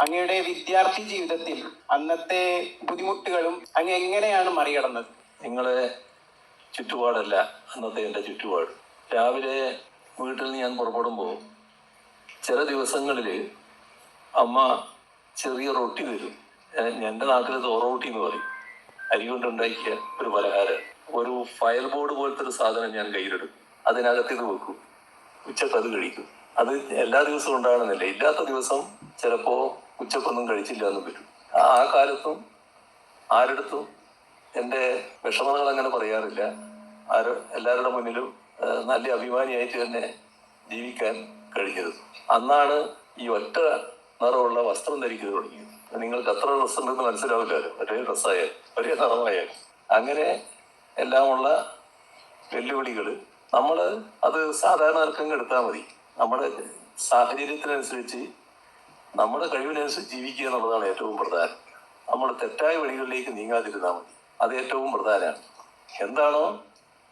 അങ്ങയുടെ വിദ്യാർത്ഥി ജീവിതത്തിൽ അന്നത്തെ ബുദ്ധിമുട്ടുകളും അങ്ങ് എങ്ങനെയാണ് മറികടന്നത്? നിങ്ങളെ ചുറ്റുപാടല്ല അന്നത്തെ എന്റെ ചുറ്റുപാട്. രാവിലെ വീട്ടിൽ നിന്ന് ഞാൻ പുറപ്പെടുമ്പോൾ ചില ദിവസങ്ങളിൽ അമ്മ ചെറിയ റൊട്ടി തരും. എന്റെ നാട്ടിൽ റൊട്ടി എന്ന് പറയും. അരി കൊണ്ടുണ്ടാക്കിയ ഒരു പലഹാരം. ഒരു ഫയൽ ബോർഡ് പോലത്തെ ഒരു സാധനം ഞാൻ കയ്യിലെടുക്കും. അതിനകത്ത് ഇത് വെക്കും. ഉച്ചത്തത് കഴിക്കും. അത് എല്ലാ ദിവസവും ഉണ്ടാകണമെന്നില്ല. ഇല്ലാത്ത ദിവസം ചിലപ്പോ ഉച്ചക്കൊന്നും കഴിച്ചില്ല എന്ന് വരും. ആ കാലത്തും ആരെടുത്തും എന്റെ വിഷമതകൾ അങ്ങനെ പറയാറില്ല. ആര് എല്ലാവരുടെ മുന്നിലും നല്ല അഭിമാനിയായിട്ട് തന്നെ ജീവിക്കാൻ കഴിഞ്ഞത് അന്നാണ് ഈ ഒറ്റ നിറമുള്ള വസ്ത്രം ധരിക്കുന്നത് തുടങ്ങിയത്. നിങ്ങൾക്ക് അത്ര ഡ്രസ്സ് ഉണ്ടെന്ന് മനസ്സിലാവില്ലല്ലോ. ഒരേ ഡ്രസ്സായാലും ഒരേ നിറമായാലും. അങ്ങനെ എല്ലാമുള്ള വെല്ലുവിളികൾ നമ്മൾ അത് സാധാരണ ആർക്കും എടുത്താൽ മതി. നമ്മുടെ സാഹചര്യത്തിനനുസരിച്ച് നമ്മുടെ കഴിവിനനുസരിച്ച് ജീവിക്കുക എന്നുള്ളതാണ് ഏറ്റവും പ്രധാനം. നമ്മൾ തെറ്റായ വഴികളിലേക്ക് നീങ്ങാതിരുന്നാൽ മതി. അത് ഏറ്റവും പ്രധാനമാണ്. എന്താണോ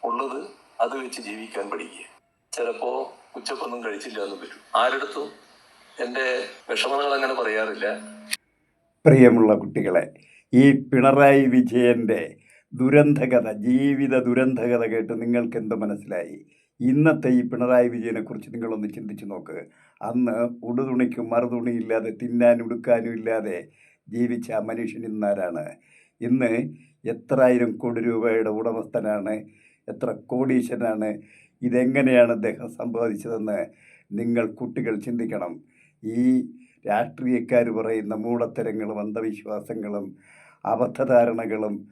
ഉള്ളത് അത് വെച്ച് ജീവിക്കാൻ പഠിക്കുക. ചിലപ്പോ ഉച്ചക്കൊന്നും കഴിച്ചില്ല എന്ന് വരും ആരെടുത്തും എന്റെ വിഷമതകൾ അങ്ങനെ പറയാറില്ല. പ്രിയമുള്ള കുട്ടികളെ ഈ പിണറായി വിജയന്റെ ദുരന്തകഥ ജീവിത ദുരന്തകഥ കേട്ട് നിങ്ങൾക്ക് എന്ത് മനസ്സിലായി? ഇന്നത്തെ ഈ പിണറായി വിജയനെ വിജയനെക്കുറിച്ച് നിങ്ങളൊന്ന് ചിന്തിച്ച് നോക്ക്. അന്ന് ഉടുതുണിക്കും മറുതുണിയില്ലാതെ തിന്നാനും ഉടുക്കാനും ഇല്ലാതെ ജീവിച്ച മനുഷ്യൻ ഇന്നാരാണ്? ഇന്ന് എത്രായിരം കോടി രൂപയുടെ ഉടമസ്ഥനാണ്? എത്ര കോടീശനാണ് ഇതെങ്ങനെയാണ് അദ്ദേഹം സമ്പാദിച്ചതെന്ന് നിങ്ങൾ കുട്ടികൾ ചിന്തിക്കണം. ഈ രാഷ്ട്രീയക്കാർ പറയുന്ന മൂടത്തരങ്ങളും അന്ധവിശ്വാസങ്ങളും അബദ്ധധാരണകളും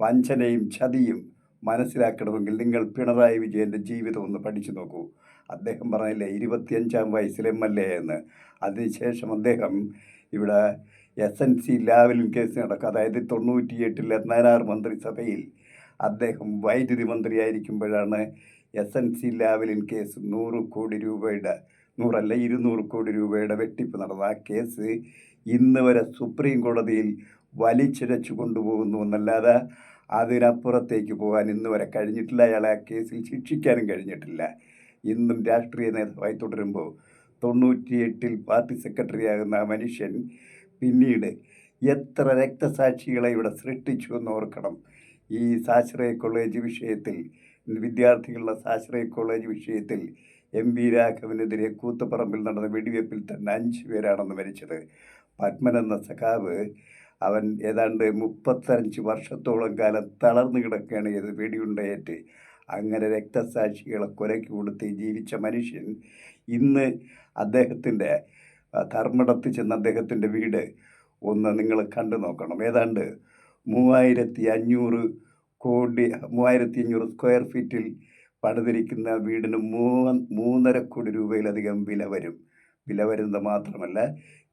വഞ്ചനയും ചതിയും മനസ്സിലാക്കണമെങ്കിൽ നിങ്ങൾ പിണറായി വിജയന്റെ ജീവിതം ഒന്ന് പഠിച്ചു നോക്കൂ. അദ്ദേഹം പറഞ്ഞില്ലേ ഇരുപത്തിയഞ്ചാം വയസ്സിൽ എം എൽ എ എന്ന്. അതിനുശേഷം അദ്ദേഹം ഇവിടെ S N C Lavalin case നടക്കും. അതായത് തൊണ്ണൂറ്റിയെട്ടിൽ പതിനാറ് മന്ത്രിസഭയിൽ അദ്ദേഹം വൈദ്യുതി മന്ത്രിയായിരിക്കുമ്പോഴാണ് S N C Lavalin case നൂറ് കോടി രൂപയുടെ നൂറല്ല ഇരുന്നൂറ് കോടി രൂപയുടെ വെട്ടിപ്പ് നടന്ന ആ കേസ് ഇന്ന് വരെ സുപ്രീം കോടതിയിൽ വലിച്ചിഴച്ചു കൊണ്ടുപോകുന്നു എന്നല്ലാതെ അതിനപ്പുറത്തേക്ക് പോകാൻ ഇന്ന് വരെ കഴിഞ്ഞിട്ടില്ല. അയാളെ കേസിൽ ശിക്ഷിക്കാനും കഴിഞ്ഞിട്ടില്ല. ഇന്നും രാഷ്ട്രീയ നേതാവായി തുടരുമ്പോൾ തൊണ്ണൂറ്റിയെട്ടിൽ പാർട്ടി സെക്രട്ടറി ആകുന്ന ആ മനുഷ്യൻ പിന്നീട് എത്ര രക്തസാക്ഷികളെ ഇവിടെ സൃഷ്ടിച്ചു എന്ന് ഓർക്കണം. ഈ സാശ്രയ കോളേജ് വിഷയത്തിൽ വിദ്യാർത്ഥികളുടെ സാശ്രയ കോളേജ് വിഷയത്തിൽ എം വി രാഘവനെതിരെ കൂത്തുപറമ്പിൽ നടന്ന വെടിവെപ്പിൽ തന്നെ അഞ്ച് പേരാണെന്ന് മരിച്ചത്. പത്മൻ എന്ന സഖാവ് അവൻ ഏതാണ്ട് മുപ്പത്തഞ്ച് വർഷത്തോളം കാലം തളർന്നു കിടക്കുകയാണ് ചെയ്തത്. വെടിയുണ്ടയേറ്റ്. അങ്ങനെ രക്തസാക്ഷികളെ കൊലയ്ക്ക് കൊടുത്ത് ജീവിച്ച മനുഷ്യൻ ഇന്ന് അദ്ദേഹത്തിന്റെ ധർമ്മടത്ത് ചെന്ന അദ്ദേഹത്തിന്റെ വീട് ഒന്ന് നിങ്ങൾ കണ്ടു നോക്കണം. ഏതാണ്ട് മൂവായിരത്തി അഞ്ഞൂറ് കോടി മൂവായിരത്തി അഞ്ഞൂറ് സ്ക്വയർ ഫീറ്റിൽ പണിതിരിക്കുന്ന വീടിന് മൂന്ന് മൂന്നര കോടി രൂപയിലധികം വില വരും. വില വരുന്നത് മാത്രമല്ല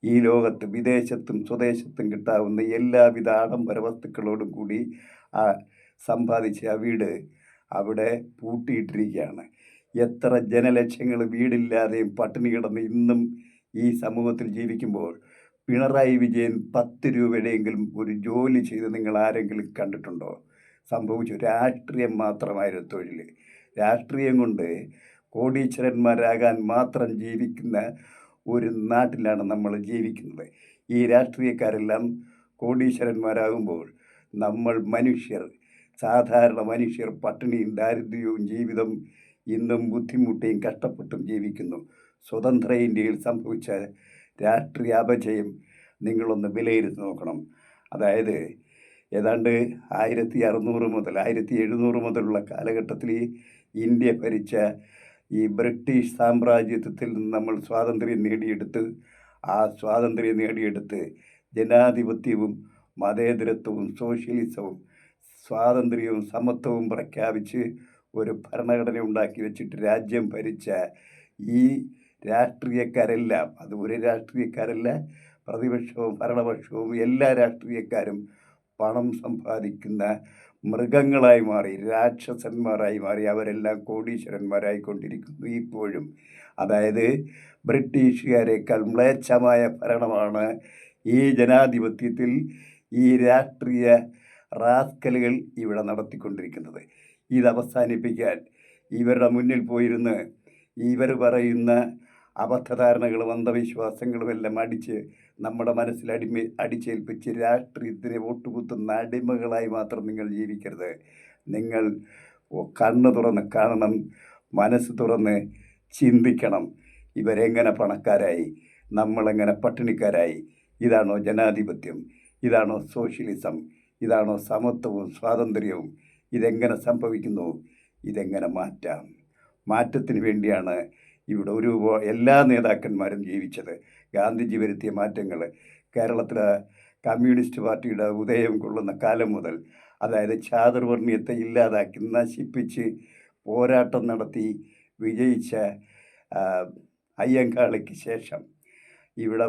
ഈ ലോകത്ത് വിദേശത്തും സ്വദേശത്തും കിട്ടാവുന്ന എല്ലാവിധ ആഡംബര വസ്തുക്കളോടും കൂടി ആ സമ്പാദിച്ച ആ വീട് അവിടെ പൂട്ടിയിട്ടിരിക്കുകയാണ്. എത്ര ജനലക്ഷങ്ങൾ വീടില്ലാതെയും പട്ടിണി കിടന്ന് ഇന്നും ഈ സമൂഹത്തിൽ ജീവിക്കുമ്പോൾ പിണറായി വിജയൻ പത്ത് രൂപയുടെയെങ്കിലും ഒരു ജോലി ചെയ്ത് നിങ്ങൾ ആരെങ്കിലും കണ്ടിട്ടുണ്ടോ? സംഭവിച്ചു രാഷ്ട്രീയം മാത്രമായിരുന്നു തൊഴിൽ രാഷ്ട്രീയം കൊണ്ട് കോടീശ്വരന്മാരാകാൻ മാത്രം ജീവിക്കുന്ന ഒരു നാട്ടിലാണ് നമ്മൾ ജീവിക്കുന്നത്. ഈ രാഷ്ട്രീയക്കാരെല്ലാം കോടീശ്വരന്മാരാകുമ്പോൾ നമ്മൾ മനുഷ്യർ സാധാരണ മനുഷ്യർ പട്ടിണിയും ദാരിദ്ര്യവും ജീവിതം ഇന്നും ബുദ്ധിമുട്ടിയും കഷ്ടപ്പെട്ടും ജീവിക്കുന്നു. സ്വതന്ത്ര ഇന്ത്യയിൽ സംഭവിച്ച രാഷ്ട്രീയ അപജയം നിങ്ങളൊന്ന് വിലയിരുത്തി നോക്കണം. അതായത് ഏതാണ്ട് ആയിരത്തി അറുന്നൂറ് മുതൽ ആയിരത്തി എഴുന്നൂറ് മുതലുള്ള കാലഘട്ടത്തിൽ ഇന്ത്യ ഭരിച്ച ഈ ബ്രിട്ടീഷ് സാമ്രാജ്യത്വത്തിൽ നിന്ന് നമ്മൾ സ്വാതന്ത്ര്യം നേടിയെടുത്ത് ആ സ്വാതന്ത്ര്യം നേടിയെടുത്ത് ജനാധിപത്യവും മതേതരത്വവും സോഷ്യലിസവും സ്വാതന്ത്ര്യവും സമത്വവും പ്രഖ്യാപിച്ച് ഒരു ഭരണഘടന ഉണ്ടാക്കി വെച്ചിട്ട് രാജ്യം ഭരിച്ച ഈ രാഷ്ട്രീയക്കാരെല്ലാം അത് ഒരു രാഷ്ട്രീയക്കാരല്ല പ്രതിപക്ഷവും ഭരണപക്ഷവും എല്ലാ രാഷ്ട്രീയക്കാരും പണം സമ്പാദിക്കുന്ന മൃഗങ്ങളായി മാറി രാക്ഷസന്മാരായി മാറി അവരെല്ലാം കോടീശ്വരന്മാരായിക്കൊണ്ടിരിക്കുന്നു ഇപ്പോഴും. അതായത് ബ്രിട്ടീഷുകാരേക്കാൾ മ്ലേച്ഛമായ ഭരണമാണ് ഈ ജനാധിപത്യത്തിൽ ഈ രാഷ്ട്രീയ റാസ്കലുകൾ ഇവിടെ നടത്തിക്കൊണ്ടിരിക്കുന്നത്. ഇത് അവസാനിപ്പിക്കാൻ ഇവരുടെ മുന്നിൽ പോയിരുന്ന് ഇവർ പറയുന്ന അബദ്ധധാരണകളും അന്ധവിശ്വാസങ്ങളും എല്ലാം അടിച്ച് നമ്മുടെ മനസ്സിൽ അടിമ അടിച്ചേൽപ്പിച്ച് രാഷ്ട്രീയത്തിന് വോട്ടുകുത്തുന്ന അടിമകളായി മാത്രം നിങ്ങൾ ജീവിക്കരുത്. നിങ്ങൾ കണ്ണ് തുറന്ന് കാണണം മനസ്സ് തുറന്ന് ചിന്തിക്കണം. ഇവരെങ്ങനെ പണക്കാരായി? നമ്മളെങ്ങനെ പട്ടിണിക്കാരായി? ഇതാണോ ജനാധിപത്യം? ഇതാണോ സോഷ്യലിസം? ഇതാണോ സമത്വവും സ്വാതന്ത്ര്യവും? ഇതെങ്ങനെ സംഭവിക്കുന്നു? ഇതെങ്ങനെ മാറ്റാം? മാറ്റത്തിന് വേണ്ടിയാണ് ഇവിടെ ഒരു എല്ലാ നേതാക്കന്മാരും ജീവിച്ചത്. ഗാന്ധിജി വരുത്തിയ മാറ്റങ്ങൾ കേരളത്തിലെ കമ്മ്യൂണിസ്റ്റ് പാർട്ടിയുടെ ഉദയം കൊള്ളുന്ന കാലം മുതൽ അതായത് ചാതുർവർണയത്തെ ഇല്ലാതാക്കി നശിപ്പിച്ച് പോരാട്ടം നടത്തി വിജയിച്ച അയ്യങ്കാളിക്ക് ശേഷം ഇവിടെ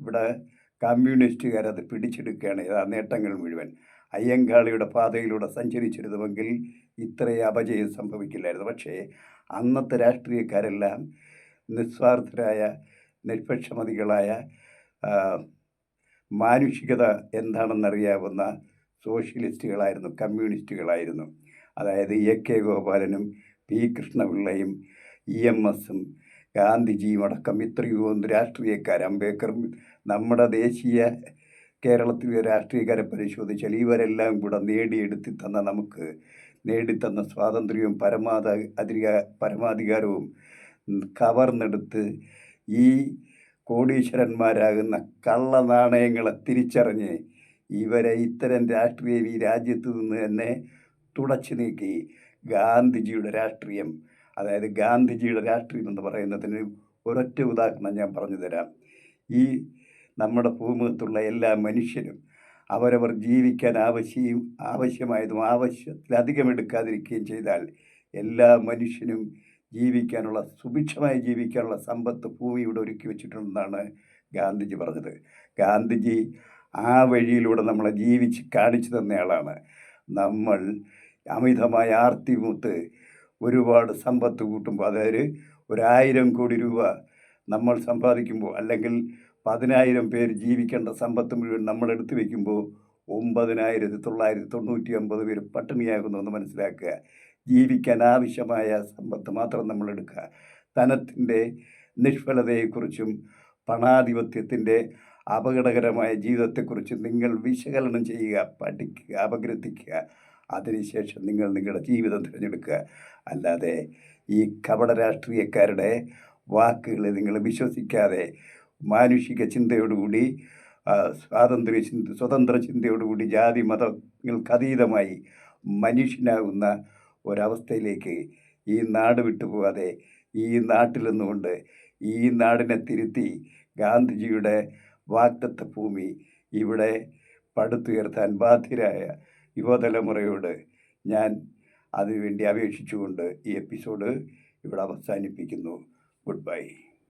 ഇവിടെ കമ്മ്യൂണിസ്റ്റുകാരത് പിടിച്ചെടുക്കുകയാണ്. ആ നേട്ടങ്ങൾ മുഴുവൻ. അയ്യങ്കാളിയുടെ പാതയിലൂടെ സഞ്ചരിച്ചിരുന്നുവെങ്കിൽ ഇത്രയും അപജയം സംഭവിക്കില്ലായിരുന്നു. പക്ഷേ അന്നത്തെ രാഷ്ട്രീയക്കാരെല്ലാം നിസ്വാർത്ഥരായ നിഷ്പക്ഷമതികളായ മാനുഷികത എന്താണെന്നറിയാവുന്ന സോഷ്യലിസ്റ്റുകളായിരുന്നു കമ്മ്യൂണിസ്റ്റുകളായിരുന്നു. അതായത് എ കെ ഗോപാലനും പി കൃഷ്ണപിള്ളയും ഇ എം എസും ഗാന്ധിജിയും അടക്കം ഇത്രയും രാഷ്ട്രീയക്കാർ. അംബേദ്കറും നമ്മുടെ ദേശീയ കേരളത്തിലെ രാഷ്ട്രീയക്കാരെ പരിശോധിച്ചാൽ ഇവരെല്ലാം കൂടെ നേടിയെടുത്തി തന്ന നമുക്ക് നേടിത്തന്ന സ്വാതന്ത്ര്യവും പരമാധ അധിക പരമാധികാരവും കവർന്നെടുത്ത് ഈ കോടീശ്വരന്മാരാകുന്ന കള്ള നാണയങ്ങളെ തിരിച്ചറിഞ്ഞ് ഇവരെ ഇത്തരം രാഷ്ട്രീയം ഈ രാജ്യത്ത് നിന്ന് തന്നെ തുടച്ചു നീക്കി ഗാന്ധിജിയുടെ രാഷ്ട്രീയം. അതായത് ഗാന്ധിജിയുടെ രാഷ്ട്രീയം എന്ന് പറയുന്നതിന് ഒരൊറ്റ ഉദാഹരണം ഞാൻ പറഞ്ഞു തരാം. ഈ നമ്മുടെ ഭൂമുഖത്തുള്ള എല്ലാ മനുഷ്യരും അവരവർ ജീവിക്കാൻ ആവശ്യം ആവശ്യമായതും ആവശ്യത്തിലധികം എടുക്കാതിരിക്കുകയും ചെയ്താൽ എല്ലാ മനുഷ്യനും ജീവിക്കാനുള്ള സുഭിക്ഷമായി ജീവിക്കാനുള്ള സമ്പത്ത് ഭൂമി ഇവിടെ ഒരുക്കി വെച്ചിട്ടുണ്ടെന്നാണ് ഗാന്ധിജി പറഞ്ഞത്. ഗാന്ധിജി ആ വഴിയിലൂടെ നമ്മളെ ജീവിച്ച് കാണിച്ചു തന്നയാളാണ് നമ്മൾ അമിതമായ ആർത്തി മൂത്ത് ഒരുപാട് സമ്പത്ത് കൂട്ടുമ്പോൾ അതായത് ഒരായിരം കോടി രൂപ നമ്മൾ സമ്പാദിക്കുമ്പോൾ അല്ലെങ്കിൽ പതിനായിരം പേർ ജീവിക്കേണ്ട സമ്പത്ത് മുഴുവൻ നമ്മൾ എടുത്തു വയ്ക്കുമ്പോൾ ഒമ്പതിനായിരത്തി തൊള്ളായിരത്തി തൊണ്ണൂറ്റി ഒമ്പത് പേര് പട്ടിണിയാകുന്നു എന്ന് മനസ്സിലാക്കുക. ജീവിക്കാൻ ആവശ്യമായ സമ്പത്ത് മാത്രം നമ്മൾ എടുക്കുക ധനത്തിന്റെ നിഷ്ഫലതയെക്കുറിച്ചും പണാധിപത്യത്തിന്റെ അപകടകരമായ ജീവിതത്തെക്കുറിച്ചും നിങ്ങൾ വിശകലനം ചെയ്യുക പഠിക്കുക അപഗ്രഥിക്കുക. അതിനുശേഷം നിങ്ങൾ നിങ്ങളുടെ ജീവിതം തിരഞ്ഞെടുക്കുക. അല്ലാതെ ഈ കപട രാഷ്ട്രീയക്കാരുടെ വാക്കുകളെ നിങ്ങൾ വിശ്വസിക്കാതെ മാനുഷിക ചിന്തയോടുകൂടി സ്വാതന്ത്ര്യ ചിന്ത സ്വതന്ത്ര ചിന്തയോടുകൂടി ജാതി മതങ്ങൾക്കതീതമായി മനുഷ്യനാകുന്ന ഒരവസ്ഥയിലേക്ക് ഈ നാട് വിട്ടുപോകാതെ ഈ നാട്ടിൽ നിന്നുകൊണ്ട് ഈ നാടിനെ തിരുത്തി ഗാന്ധിജിയുടെ വാക്തത്വ ഭൂമി ഇവിടെ പടുത്തുയർത്താൻ ബാധ്യരായ യുവതലമുറയോട് ഞാൻ അതിനുവേണ്ടി അപേക്ഷിച്ചുകൊണ്ട് ഈ എപ്പിസോഡ് ഇവിടെ അവസാനിപ്പിക്കുന്നു. Good bye.